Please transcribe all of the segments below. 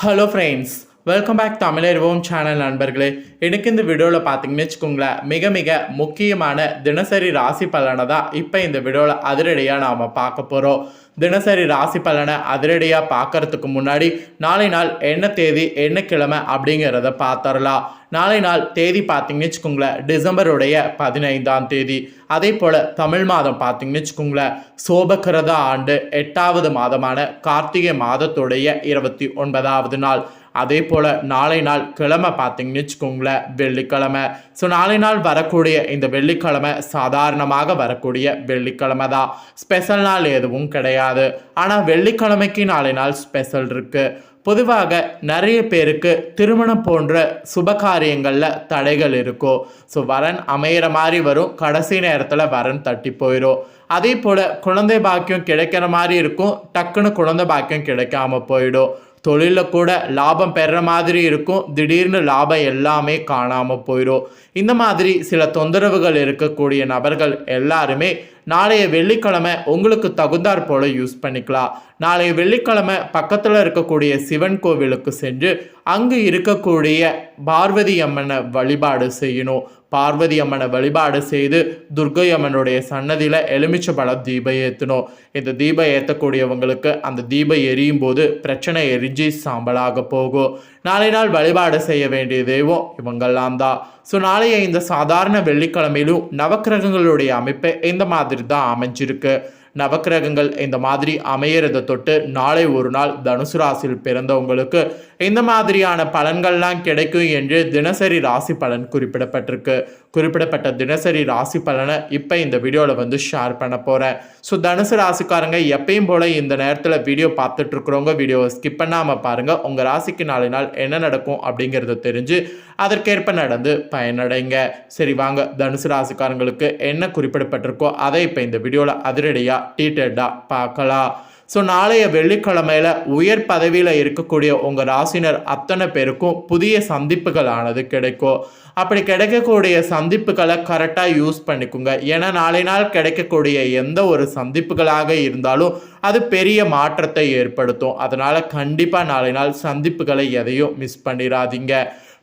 Hello friends welcome back Tamizharivom channel நண்பர்களே. எனக்கு இந்த வீடியோவில் பார்த்தீங்கன்னு வச்சுக்கோங்களேன் மிக மிக முக்கியமான தினசரி ராசி பலனை தான் இப்போ இந்த வீடியோவில் அதிரடியாக நாம் பார்க்க போகிறோம் தினசரி ராசி பலனை அதிரடியாக பார்க்கறதுக்கு முன்னாடி நாளை நாள் என்ன தேதி என்ன கிழமை அப்படிங்கிறத பார்த்துடலாம் நாளை நாள் தேதி பார்த்தீங்கன்னு வச்சுக்கோங்களேன் டிசம்பருடைய பதினைந்தாம் தேதி. அதே போல் தமிழ் மாதம் பார்த்தீங்கன்னு வச்சுக்கோங்களேன் சோபகிரத ஆண்டு எட்டாவது மாதமான கார்த்திகை மாதத்துடைய இருபத்தி ஒன்பதாவது நாள். அதே போல் நாளை நாள் கிழமை பார்த்தீங்கன்னு வச்சுக்கோங்களேன் வெள்ளிக்கிழமை. ஸோ நாளை நாள் வரக்கூடிய இந்த வெள்ளிக்கிழமை சாதாரணமாக வரக்கூடிய வெள்ளிக்கிழமை தான். ஸ்பெஷல் நாள் எதுவும் கிடையாது. ஆனால் வெள்ளிக்கிழமைக்கு நாளை நாள் ஸ்பெஷல் இருக்குது பொதுவாக நிறைய பேருக்கு திருமணம் போன்ற சுபகாரியங்களில் தடைகள் இருக்கும். ஸோ வரன் அமையிற மாதிரி வரும். கடைசி நேரத்தில் வரன் தட்டி போயிடும் அதே போல் குழந்தை பாக்கியம் கிடைக்கிற மாதிரி இருக்கும். டக்குன்னு குழந்தை பாக்கியம் கிடைக்காம போயிடும். தொழிலில் கூட லாபம் பெற மாதிரி இருக்கும். திடீர்னு லாபம் எல்லாமே காணாமல் போயிடும் இந்த மாதிரி சில தொந்தரவுகள் இருக்கக்கூடிய நபர்கள் எல்லாருமே நாளைய வெள்ளிக்கிழமை உங்களுக்கு தகுந்தாற் போல யூஸ் பண்ணிக்கலாம். நாளைய வெள்ளிக்கிழமை பக்கத்தில் இருக்கக்கூடிய சிவன் கோவிலுக்கு சென்று அங்கு இருக்கக்கூடிய பார்வதி அம்மனை வழிபாடு செய்யணும். பார்வதி அம்மனை வழிபாடு செய்து துர்கை அம்மனுடைய சன்னதியில் எலுமிச்சை பழம் தீபம் ஏற்றணும் இந்த தீபம் ஏற்றக்கூடியவங்களுக்கு அந்த தீபம் எரியும் போது பிரச்சனை எரிஞ்சு சாம்பலாக போகும். நாளை நாள் வழிபாடு செய்ய வேண்டிய தெய்வம் இவங்கெல்லாம் தான் ஸோ நாளைய இந்த சாதாரண வெள்ளிக்கிழமையிலும் நவக்கிரகங்களுடைய அமைப்பு இந்த மாதிரி தான் அமைஞ்சிருக்கு. நவக்கிரகங்கள் இந்த மாதிரி அமையறதை தொட்டு நாளை ஒரு நாள் தனுசு ராசியில் பிறந்தவங்களுக்கு இந்த மாதிரியான பலன்கள்லாம் கிடைக்கும் என்று தினசரி ராசி பலன் குறிப்பிடப்பட்டிருக்கு. குறிப்பிடப்பட்ட தினசரி ராசி பலனை இப்போ இந்த வீடியோவில் வந்து ஷேர் பண்ண போகிறேன் ஸோ தனுசு ராசிக்காரங்க எப்பயும் போல் இந்த நேரத்தில் வீடியோ பார்த்துட்ருக்குறவங்க வீடியோவை ஸ்கிப் பண்ணாமல் பாருங்கள் உங்கள் ராசிக்கு நாளை நாள் என்ன நடக்கும் அப்படிங்கிறத தெரிஞ்சு அதற்கேற்ப நடந்து பயனடைங்க. சரி வாங்க. தனுசு ராசிக்காரங்களுக்கு என்ன குறிப்பிடப்பட்டிருக்கோ அதை இப்போ இந்த வீடியோவில் அதிரடியாக டீட்டெயில்டாக பார்க்கலாம். ஸோ நாளைய வெள்ளிக்கிழமையில உயர் பதவியில் இருக்கக்கூடிய உங்கள் ராசினர் அத்தனை பேருக்கும் புதிய சந்திப்புகள் ஆனது கிடைக்கும். அப்படி கிடைக்கக்கூடிய சந்திப்புகளை கரெக்டாக யூஸ் பண்ணிக்கோங்க. ஏன்னா நாளை நாள் கிடைக்கக்கூடிய எந்த ஒரு சந்திப்புகளாக இருந்தாலும் அது பெரிய மாற்றத்தை ஏற்படுத்தும். அதனால் கண்டிப்பாக நாளை நாள் சந்திப்புகளை எதையும் மிஸ் பண்ணிடாதீங்க.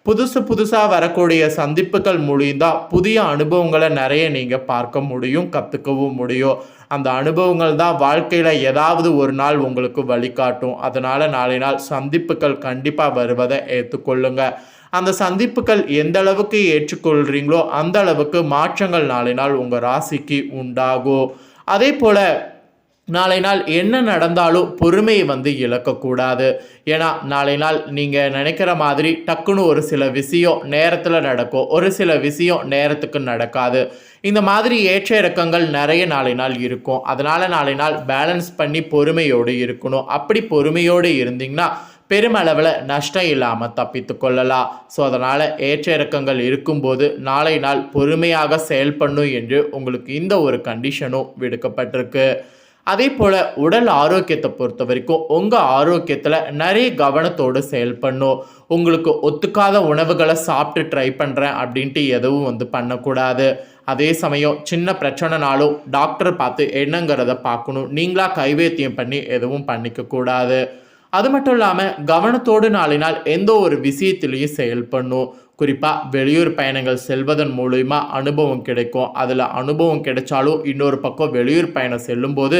புதுசு புதுசாக வரக்கூடிய சந்திப்புகள் மூலியந்தான் புதிய அனுபவங்களை நிறைய நீங்கள் பார்க்க முடியும் கற்றுக்கவும் முடியும். அந்த அனுபவங்கள் தான் வாழ்க்கையில் ஏதாவது ஒரு நாள் உங்களுக்கு வழிகாட்டும். அதனால் நாளை நாள் சந்திப்புகள் கண்டிப்பாக வருவதை ஏற்றுக்கொள்ளுங்க அந்த சந்திப்புகள் எந்த அளவுக்கு ஏற்றுக்கொள்கிறீங்களோ அந்த அளவுக்கு மாற்றங்கள் நாளை நாள் உங்கள் ராசிக்கு உண்டாகும். அதே போல் நாளை நாள் என்ன நடந்தாலும் பொறுமையை வந்து இழக்கக்கூடாது. ஏன்னா நாளை நாள் நீங்கள் நினைக்கிற மாதிரி டக்குன்னு ஒரு சில விஷயம் நேரத்தில் நடக்கும். ஒரு சில விஷயம் நேரத்துக்கு நடக்காது. இந்த மாதிரி ஏற்ற இறக்கங்கள் நிறைய நாளை நாள் இருக்கும். அதனால் நாளை நாள் பேலன்ஸ் பண்ணி பொறுமையோடு இருக்கணும். அப்படி பொறுமையோடு இருந்தீங்கன்னா பெருமளவில் நஷ்டம் இல்லாமல் தப்பித்து கொள்ளலாம். ஸோ அதனால் ஏற்ற இறக்கங்கள் இருக்கும்போது நாளை நாள் பொறுமையாக செயல்படணும் என்று உங்களுக்கு இந்த ஒரு கண்டிஷனும் விடுக்கப்பட்டிருக்கு. அதே போல் உடல் ஆரோக்கியத்தை பொறுத்த வரைக்கும் உங்கள் ஆரோக்கியத்தில் நிறைய கவனத்தோடு செயல்படணும். உங்களுக்கு ஒத்துக்காத உணவுகளை சாப்பிட்டு ட்ரை பண்ணுறேன் அப்படின்ட்டு எதுவும் வந்து பண்ணக்கூடாது. அதே சமயம் சின்ன பிரச்சனைனாலும் டாக்டர் பார்த்து என்னங்கிறத பார்க்கணும். நீங்களாக கைவேத்தியம் பண்ணி எதுவும் பண்ணிக்கக்கூடாது. அது மட்டும் இல்லாமல் கவனத்தோடு நாளினால் எந்த ஒரு விஷயத்திலையும் செயல்படணும். குறிப்பாக வெளியூர் பயணங்கள் செல்வதன் மூலிமா அனுபவம் கிடைக்கும். அதில் அனுபவம் கிடைச்சாலும் இன்னொரு பக்கம் வெளியூர் பயணம் செல்லும்போது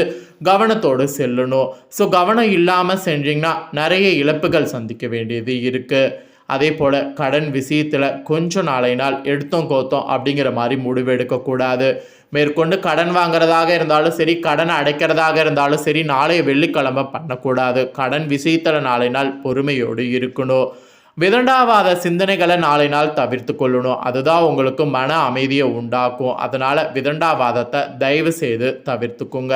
கவனத்தோடு செல்லணும். ஸோ கவனம் இல்லாமல் செஞ்சிங்கன்னா நிறைய இழப்புகள் சந்திக்க வேண்டியது இருக்குது அதே போல் கடன் விஷயத்தில் கொஞ்சம் நாளை நாள் எடுத்தோம் கோத்தோம் அப்படிங்கிற மாதிரி முடிவு எடுக்கக்கூடாது. மேற்கொண்டு கடன் வாங்குறதாக இருந்தாலும் சரி கடன் அடைக்கிறதாக இருந்தாலும் சரி நாளைய வெள்ளிக்கிழமை பண்ணக்கூடாது. கடன் விஷயத்தில் நாளை நாள் பொறுமையோடு இருக்கணும். விதண்டாவாத சிந்தனைகளை நாளை நாள் தவிர்த்து கொள்ளணும். அதுதான் உங்களுக்கு மன அமைதியை உண்டாக்கும். அதனால் விதண்டாவாதத்தை தயவு செய்து தவிர்த்துக்குங்க.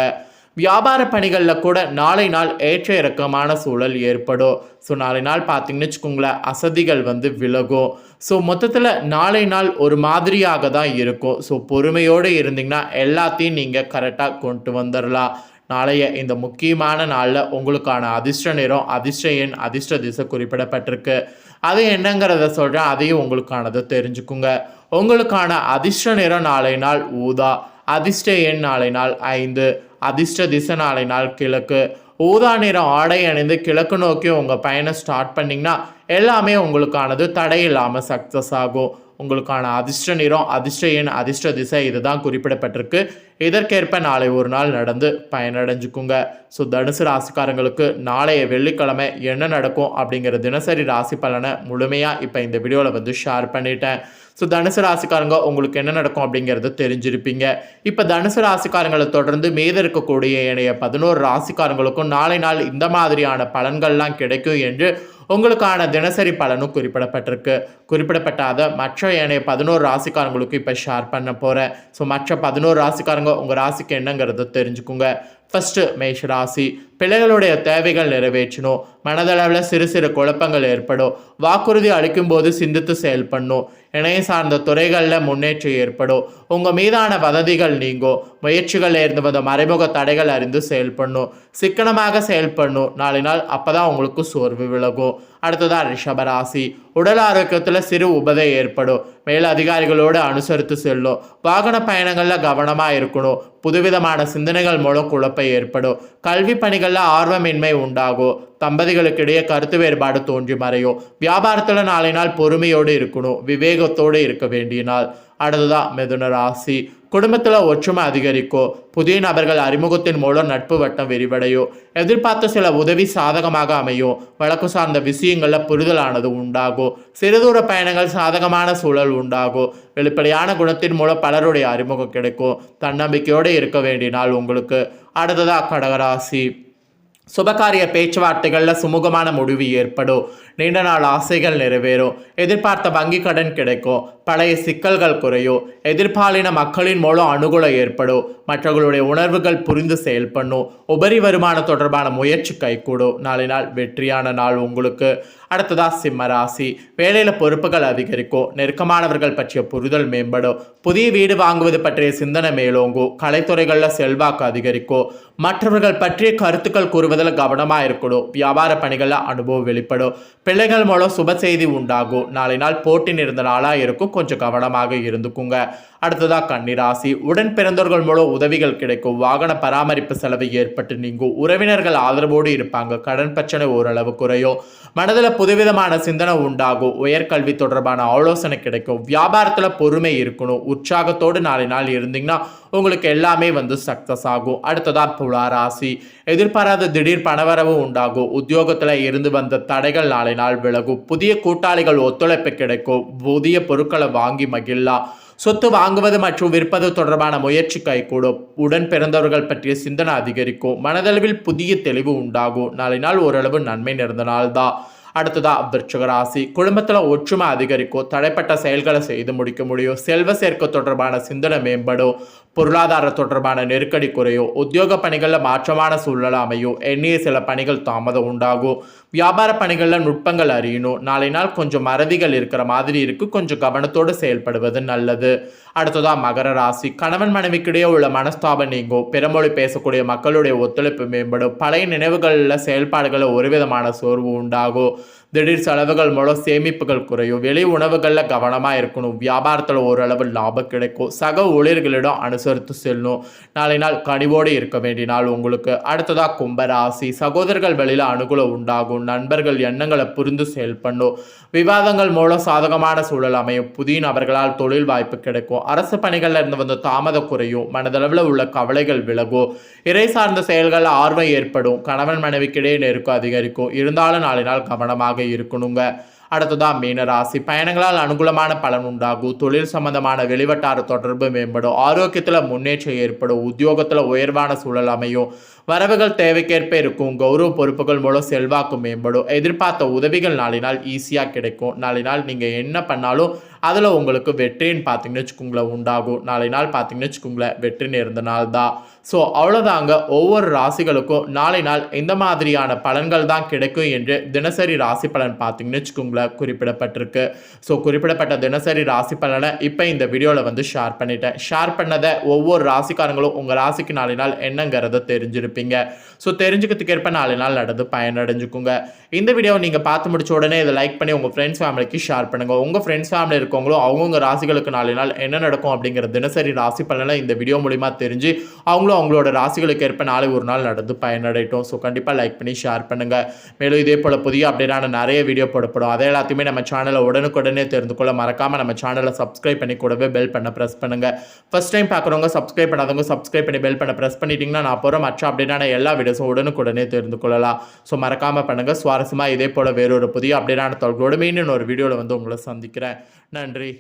வியாபார பணிகளில் கூட நாளை நாள் ஏற்ற இறக்கமான சூழல் ஏற்படும். ஸோ நாளை நாள் பார்த்தீங்கன்னு வச்சுக்கோங்களேன் அசதிகள் வந்து விலகும். ஸோ மொத்தத்தில் நாளை நாள் ஒரு மாதிரியாக தான் இருக்கும். ஸோ பொறுமையோடு இருந்தீங்கன்னா எல்லாத்தையும் நீங்கள் கரெக்டாக கொண்டு வந்துடலாம் நாளைய இந்த முக்கியமான நாளில் உங்களுக்கான அதிர்ஷ்ட நிறம் அதிர்ஷ்ட எண் அதிர்ஷ்ட திசை குறிப்பிடப்பட்டிருக்கு. அது என்னங்கிறத சொல்கிறேன் அதையும் உங்களுக்கானதை தெரிஞ்சுக்குங்க. உங்களுக்கான அதிர்ஷ்ட நிறம் நாளை நாள் ஊதா அதிர்ஷ்ட எண் நாளை நாள் ஐந்து அதிர்ஷ்ட திசை நாளை நாள் கிழக்கு. ஊதா நிற ஆடை அணிந்து கிழக்கு நோக்கி உங்கள் பயணம் ஸ்டார்ட் பண்ணிங்கன்னா எல்லாமே உங்களுக்கானது தடை இல்லாமல் சக்ஸஸ் ஆகும். உங்களுக்கான அதிர்ஷ்ட நிறம் அதிர்ஷ்ட எண் அதிர்ஷ்ட திசை இதுதான் குறிப்பிடப்பட்டிருக்கு. இதற்கேற்ப நாளை ஒரு நாள் நடந்து பயனடைஞ்சுக்குங்க. ஸோ தனுசு ராசிக்காரங்களுக்கு நாளைய வெள்ளிக்கிழமை என்ன நடக்கும் அப்படிங்கிற தினசரி ராசி பலனை முழுமையாக இப்போ இந்த வீடியோவில் வந்து ஷேர் பண்ணிட்டேன். ஸோ தனுசு ராசிக்காரங்க உங்களுக்கு என்ன நடக்கும் அப்படிங்கிறது தெரிஞ்சிருப்பீங்க. இப்போ தனுசு ராசிக்காரங்களை தொடர்ந்து மீத இருக்கக்கூடிய ஏனைய பதினோரு ராசிக்காரங்களுக்கும் நாளை நாள் இந்த மாதிரியான பலன்கள்லாம் கிடைக்கும் என்று உங்களுக்கான தினசரி பலனும் குறிப்பிடப்பட்டிருக்கு. குறிப்பிடப்பட்டாத மற்ற ஏனைய பதினோரு ராசிக்காரங்களுக்கு இப்போ ஷேர் பண்ண போகிறேன் ஸோ மற்ற பதினோரு ராசிக்காரங்க உங்கள் ராசிக்கு என்னங்கிறத தெரிஞ்சுக்குங்க. ஃபஸ்ட்டு மேஷ ராசி பிள்ளைகளுடைய தேவைகள் நிறைவேற்றணும். மனதளவில் சிறு சிறு குழப்பங்கள் ஏற்படும். வாக்குறுதி அளிக்கும்போது சிந்தித்து செயல்படணும். இணைய சார்ந்த துறைகளில் முன்னேற்றம் ஏற்படும். உங்கள் மீதான வதந்திகள் நீங்கும் முயற்சிகள் இருந்து வந்த மறைமுக தடைகள் அறிந்து செயல்படணும். சிக்கனமாக செயல்படணும். நாளை நாள் அப்போ தான் உங்களுக்கு சோர்வு விலகும். அடுத்ததாக ரிஷபராசி. உடல் ஆரோக்கியத்தில் சிறு உபதை ஏற்படும். மேல் அதிகாரிகளோடு அனுசரித்து செல்லும். வாகன பயணங்களில் கவனமாக இருக்கணும். புதுவிதமான சிந்தனைகள் மூலம் குழப்பம் ஏற்படும். கல்வி பணிகளில் ஆர்வமின்மை உண்டாகும். தம்பதிகளுக்கிடையே கருத்து வேறுபாடு தோன்றி மறையும். வியாபாரத்தில் நாளை நாள் பொறுமையோடு இருக்கணும். விவேகத்தோடு இருக்க வேண்டிய நாள். அடுத்ததான் மிதுன ராசி. குடும்பத்தில் ஒற்றுமை அதிகரிக்கும் புதிய நபர்கள் அறிமுகத்தின் மூலம் நட்பு வட்டம் விரிவடையும் எதிர்பார்த்த சில உதவி சாதகமாக அமையும் வழக்கு சார்ந்த விஷயங்களில் புரிதலானது உண்டாகும் சிறுதூர பயணங்கள் சாதகமான சூழல் உண்டாகும் வெளிப்படையான குணத்தின் மூலம் பலருடைய அறிமுகம் கிடைக்கும் தன்னம்பிக்கையோடு இருக்க வேண்டினால் உங்களுக்கு. அடுத்ததாக கடகராசி. சுபகாரிய பேச்சுவார்த்தைகளில் சுமூகமான முடிவு ஏற்படும். நீண்ட நாள் ஆசைகள் நிறைவேறும். எதிர்பார்த்த வங்கி கடன் கிடைக்கும். பழைய சிக்கல்கள் குறையும். எதிர்பாலின மக்களின் மூலம் அனுகூலம் ஏற்படும். மற்றவர்களுடைய உணர்வுகள் புரிந்து செயல்பண்ணும் உபரி வருமானம் தொடர்பான முயற்சி கைகூடும். நாளை நாள் வெற்றியான நாள் உங்களுக்கு. அடுத்ததா சிம்ம ராசி. வேலையில் பொறுப்புகள் அதிகரிக்கும். நெருக்கமானவர்கள் பற்றிய புரிதல் மேம்படும். புதிய வீடு வாங்குவது பற்றிய சிந்தனை மேலோங்கும். கலைத்துறைகளில் செல்வாக்கு அதிகரிக்கும். மற்றவர்கள் பற்றிய கருத்துக்கள் கூறுவதில் கவனமாக இருக்கணும். வியாபார பணிகளில் அனுபவம் வெளிப்படும். பிள்ளைகள் மூலம் சுப செய்தி உண்டாகும். நாளை நாள் போட்டி இருந்த நாளாக இருக்கும். கொஞ்சம் கவனமாக இருந்துக்குங்க. அடுத்ததா கன்னிராசி. உடன் பிறந்தவர்கள் மூலம் உதவிகள் கிடைக்கும். வாகன பராமரிப்பு செலவு ஏற்பட்டு நீங்கும். உறவினர்கள் ஆதரவோடு இருப்பாங்க. கடன் பிரச்சனை ஓரளவு குறையும். மனதில் புதுவிதமான சிந்தனை உண்டாகும். உயர்கல்வி தொடர்பான ஆலோசனை கிடைக்கும். வியாபாரத்தில் பொறுமை இருக்கணும். உற்சாகத்தோடு நாளை நாள் இருந்தீங்கன்னா உங்களுக்கு எல்லாமே வந்து சக்ஸஸ் ஆகும். அடுத்ததா துலா ராசி எதிர்பாராத திடீர் பணவரவு உண்டாகும். உத்தியோகத்தில் இருந்து வந்த தடைகள் நாளை நாள் விலகும். புதிய கூட்டாளிகள் ஒத்துழைப்பு கிடைக்கும். புதிய பொருட்களை வாங்கி மகிழலாம். சொத்து வாங்குவது மற்றும் விற்பது தொடர்பான முயற்சி கைகூடும். உடன் பிறந்தவர்கள் பற்றிய சிந்தனை அதிகரிக்கும். மனதளவில் புதிய தெளிவு உண்டாகும். நாளை நாள் ஓரளவு நன்மை நிறைந்த நாள் தான் அடுத்ததா விருச்சக ராசி. குடும்பத்தில் ஒற்றுமை அதிகரிக்கும். தடைப்பட்ட செயல்களை செய்து முடிக்க முடியும். செல்வ சேர்க்கை தொடர்பான சிந்தனை மேம்படும். பொருளாதார தொடர்பான நெருக்கடி குறையோ உத்தியோக பணிகளில் மாற்றமான சூழ்நிலை அமையோ எண்ணிய சில பணிகள் தாமதம் உண்டாகும். வியாபார பணிகளில் நுட்பங்கள் அறியணும் நாளை நாள் கொஞ்சம் மறதிகள் இருக்கிற மாதிரி இருக்கு. கொஞ்சம் கவனத்தோடு செயல்படுவது நல்லது. அடுத்ததாக மகர ராசி. கணவன் மனைவிக்கிடையே உள்ள மனஸ்தாபம் நீங்கும். பிறமொழி பேசக்கூடிய மக்களுடைய ஒத்துழைப்பு மேம்படும். பழைய நினைவுகளில் செயல்பாடுகளில் ஒரு விதமான சோர்வு உண்டாகும். திடீர் செலவுகள் மூலம் சேமிப்புகள் குறையும். வெளி உணவுகளில் கவனமாக இருக்கணும். வியாபாரத்தில் ஓரளவு லாபம் கிடைக்கும். சக ஊழியர்களிடம் அனுசரித்து செல்லணும். நாளை நாள் கனிவோடு இருக்க வேண்டிய நாள் உங்களுக்கு. அடுத்ததாக கும்பராசி சகோதரர்கள் வெளியில் அனுகூலம் உண்டாகும். நண்பர்கள் எண்ணங்களை புரிந்து செயல்படணும் விவாதங்கள் மூலம் சாதகமான சூழல் அமையும். புதிய நபர்களால் தொழில் வாய்ப்பு கிடைக்கும். அரசு பணிகளில் இருந்து வந்த தாமதம் குறையும். மனதளவில் உள்ள கவலைகள் விலகும். இறை சார்ந்த செயல்களில் ஆர்வம் ஏற்படும். கணவன் மனைவிக்கிடையே நெருக்கம் அதிகரிக்கும். இருந்தாலும் நாளை நாள் கவனமாக இருக்கணுங்க. அடுத்ததான் மீனராசி. பயணங்களால் அனுகூலமான பலன் உண்டாகும் தொழில் சம்பந்தமான வெளிவட்டார தொடர்பு மேம்படும். ஆரோக்கியத்தில் முன்னேற்றம் ஏற்படும். உத்தியோகத்தில் உயர்வான சூழல் அமையும். வரவுகள் தேவைக்கேற்ப இருக்கும். கௌரவ பொறுப்புகள் மூலம் செல்வாக்கு மேம்படும். எதிர்பார்த்த உதவிகள் நாளினால் ஈஸியாக கிடைக்கும். நாளினால் நீங்கள் என்ன பண்ணாலும் அதில் உங்களுக்கு வெற்றின்னு பார்த்தீங்கன்னு வச்சுக்கோங்களேன் உண்டாகும். நாளை நாள் பார்த்தீங்கன்னு வச்சுக்கோங்களேன் வெற்றி நேர்ந்த நாள் தான். ஸோ அவ்வளோதாங்க ஒவ்வொரு ராசிகளுக்கும் நாளை நாள் இந்த மாதிரியான பலன்கள் தான் கிடைக்கும் என்று தினசரி ராசி பலன் பார்த்தீங்கன்னு வச்சுக்கோங்களேன் குறிப்பிடப்பட்டிருக்கு. ஸோ குறிப்பிடப்பட்ட தினசரி ராசி பலனை இப்போ இந்த வீடியோவில் வந்து ஷேர் பண்ணிட்டேன். ஷேர் பண்ணதை ஒவ்வொரு ராசிக்காரங்களும் உங்கள் ராசிக்கு நாளை நாள் என்னங்கிறத தெரிஞ்சிருப்பீங்க. ஸோ தெரிஞ்சுக்கிறதுக்கு ஏற்ப நாளை நாள் நடந்து பயனடைஞ்சுக்குங்க. இந்த வீடியோவை நீங்கள் பார்த்து முடிச்ச உடனே இதை லைக் பண்ணி உங்கள் ஃப்ரெண்ட்ஸ் ஃபேமிலிக்கு ஷேர் பண்ணுங்கள் உங்கள் ஃப்ரெண்ட்ஸ் ஃபேமிலி இருக்கவங்களோ அவங்கவுங்க ராசிகளுக்கு நாலு நாள் என்ன நடக்கும் அப்படிங்கிற தினசரி ராசி பலனை இந்த வீடியோ மூலிமா தெரிஞ்சு அவங்களும் அவங்களோட ராசிகளுக்கு ஏற்ப நாளை ஒரு நாள் நடந்து பயனடையட்டும். ஸோ கண்டிப்பாக லைக் பண்ணி ஷேர் பண்ணுங்கள் மேலும் இதே போல் புதிய அப்டேட்டான நிறைய வீடியோ போடப்படும். அதை எல்லாத்தையுமே நம்ம சேனலை உடனுக்குடனே தெரிந்து கொள்ள மறக்காமல் நம்ம சேனலை சப்ஸ்கிரைப் பண்ணி கூடவே பெல் பண்ண ப்ரெஸ் பண்ணுங்கள் ஃபஸ்ட் டைம் பார்க்குறவங்க சப்ஸ்கிரைப் பண்ணாதவங்க சப்ஸ்கிரைப் பண்ணி பெல் பண்ண ப்ரெஸ் பண்ணிட்டீங்கன்னா நான் போகிற மற்ற அப்டேட்டான எல்லா வீடியோஸும் உடனுக்குடனே தெரிந்து கொள்ளலாம். ஸோ மறக்காமல் பண்ணுங்கள் சுவாரஸ்யமாக இதே போல் வேறொரு புதிய அப்டேட்டான தொழில்களோடு மீண்டும் ஒரு வீடியோவில் வந்து உங்களை சந்திக்கிறேன். நன்றி.